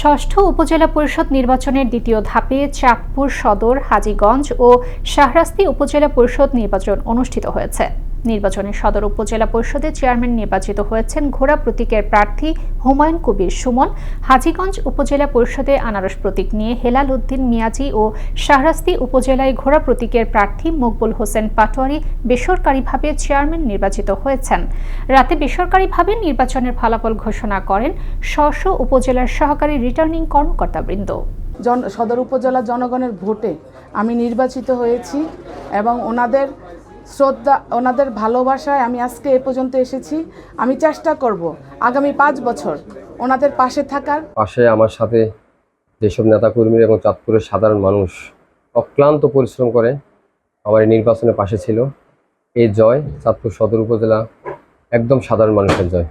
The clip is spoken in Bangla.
ষষ্ঠ উপজেলা পরিষদ নির্বাচনের দ্বিতীয় ধাপে চাঁদপুর সদর, হাজীগঞ্জ ও শাহরাস্তি উপজেলা পরিষদ নির্বাচন অনুষ্ঠিত হয়েছে। নির্বাচনে সদর উপজেলা পরিষদের চেয়ারম্যান নির্বাচিত হয়েছেন ঘোড়া প্রতীকের প্রার্থী হুমায়ুন কবির সুমন। হাজীগঞ্জ উপজেলা পরিষদে আনারস প্রতীক নিয়ে হেলাল উদ্দিন মিয়াজি ও শাহরাস্তি উপজেলায় ঘোড়া প্রতীকের প্রার্থী মকবুল হোসেন পাটোয়ারি বেসরকারিভাবে চেয়ারম্যান নির্বাচিত হয়েছেন। রাতে বেসরকারিভাবে নির্বাচনের ফলাফল ঘোষণা করেন স্ব উপজেলার সহকারী রিটার্নিং কর্মকর্তাবৃন্দ। জন, সদর উপজেলা জনগণের ভোটে আমি নির্বাচিত হয়েছি এবং ওনাদের শ্রদ্ধা, ওনাদের ভালোবাসায় আমি আজকে এ পর্যন্ত এসেছি। আমি চেষ্টা করব আগামী পাঁচ বছর ওনাদের পাশে থাকার। পাশে আমার সাথে যেসব নেতাকর্মী এবং চাঁদপুরের সাধারণ মানুষ অক্লান্ত পরিশ্রম করে আমার এই নির্বাচনের পাশে ছিল, এই জয় চাঁদপুর সদর উপজেলা একদম সাধারণ মানুষের জয়।